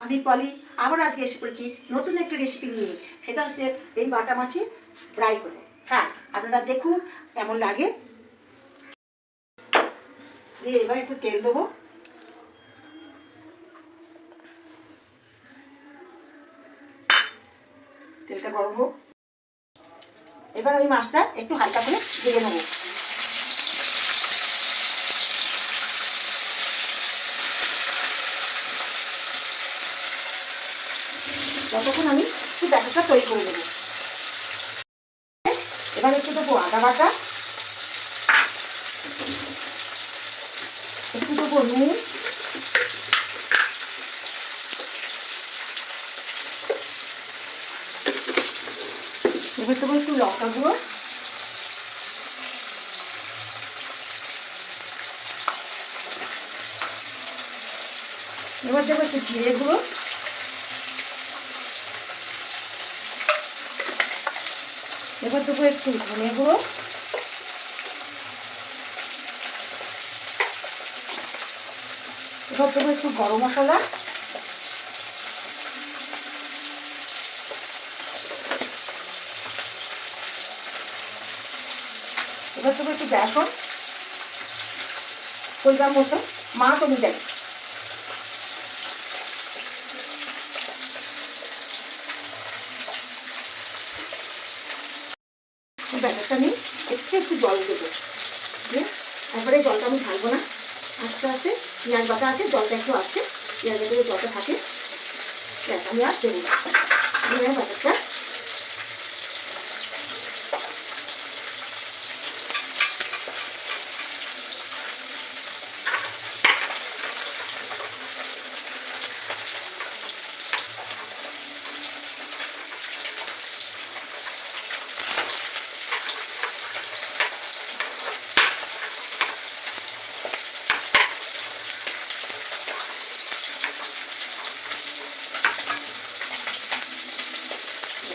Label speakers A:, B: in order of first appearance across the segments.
A: আমি পলি, আবার আজকে এসে পড়েছি নতুন একটা রেসিপি নিয়ে। সেটা হচ্ছে এই বাটা মাছে ফ্রাই করব ফ্রাই আপনারা দেখুন কেমন লাগে। দিয়ে এবার একটু তেল দেবো। তেলটা গরম হোক। এবার ওই মাছটা একটু হালকা করে ভেজে নেব। ততক্ষণ আমি একটু ব্যাটারটা তৈরি করে দেবো এবার একটু দেবো আদা বাটা। একটু দেবো নুন। এবার দেবো একটু লঙ্কা গুঁড়ো। এবার দেবো একটু জিরে গুঁড়ো। এবার দেবো একটু ধনে গুঁড়ো। এবার দেবো একটু গরম মশলা। এবার দেবো একটু বেসন। পরিমাণ মতো তুমি অনুযায়ী। ব্যাটারটা নেই একটু একটু জল দেবো। দিয়ে তারপরে জলটা আমি ঢালবো না। আস্তে আস্তে পেঁয়াজ বাটা আছে, জলটা একটু আছে। পেঁয়াজ বাটা জলটা থাকে আমি আর দেবো না। দিয়ে ব্যাটারটা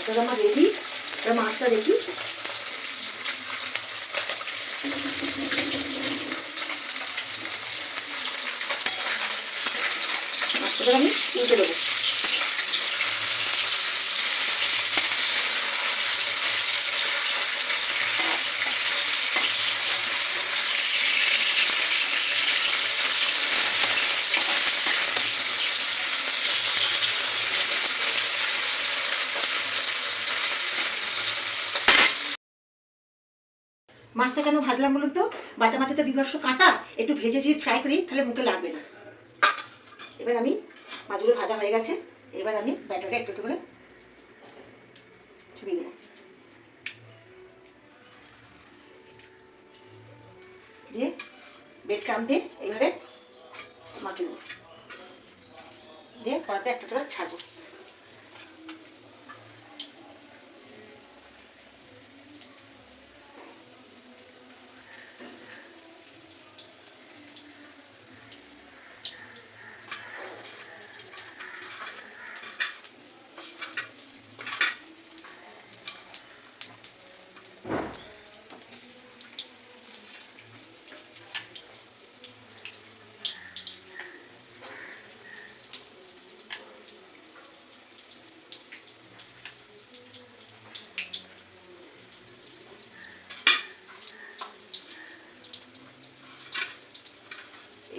A: এটা আমার রেডি এবার মাছটা দেখি। মাছটা আমি উল্টে দেবো। মাছটা কেন ভাজলাম বলুন তো? বাটা মাছে তো বিভর্ষ কাঁটা, একটু ভেজে যদি ফ্রাই করি, তাহলে মুখে লাগবে না। এবার আমি মাছগুলো ভাজা হয়ে গেছে, এবার আমি ব্যাটারটা একটু একটু করে ছুড়িয়ে দেবো দিয়ে বেড ক্রাম দিয়ে এইভাবে মাখিয়ে দেবো দিয়ে কড়াতে একটা করে ছাড়বো।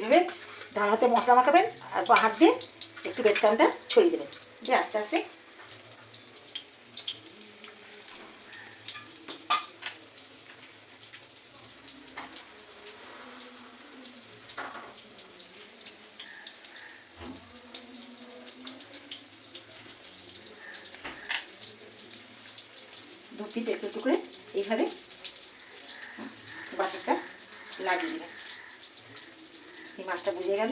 A: এভাবে ডান হাতে মশলা মাখাবেন আর বা হাত দিয়ে একটু বেডকামটা ছড়িয়ে দেবেন। দিয়ে আস্তে আস্তে দু পিঠ একটু একটু করে এইভাবে বাটারটা লাগিয়ে দেবেন। এই মাছটা বুঝে গেল।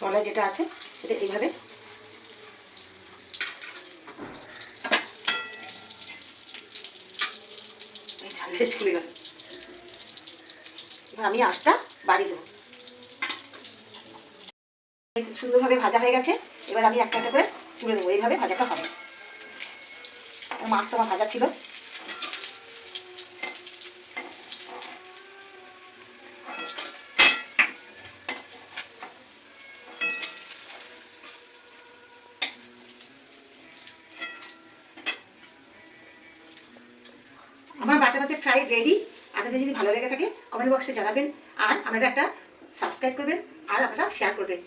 A: তলায় যেটা আছে, সেটা এইভাবে। চলে আমি আঁশটা বাড়িয়ে দেবো। সুন্দরভাবে ভাজা হয়ে গেছে। এবার আমি একটা একটা করে তুলে দেবো এইভাবে ভাজাটা হবে। মাছ আমার ভাজা ছিল। আমার বাটা বাতে ফ্রাই রেডি আপনাদের যদি ভালো লেগে থাকে কমেন্ট বক্সে জানাবেন। আর আপনারা একটা সাবস্ক্রাইব করবেন। আর আপনারা শেয়ার করবেন।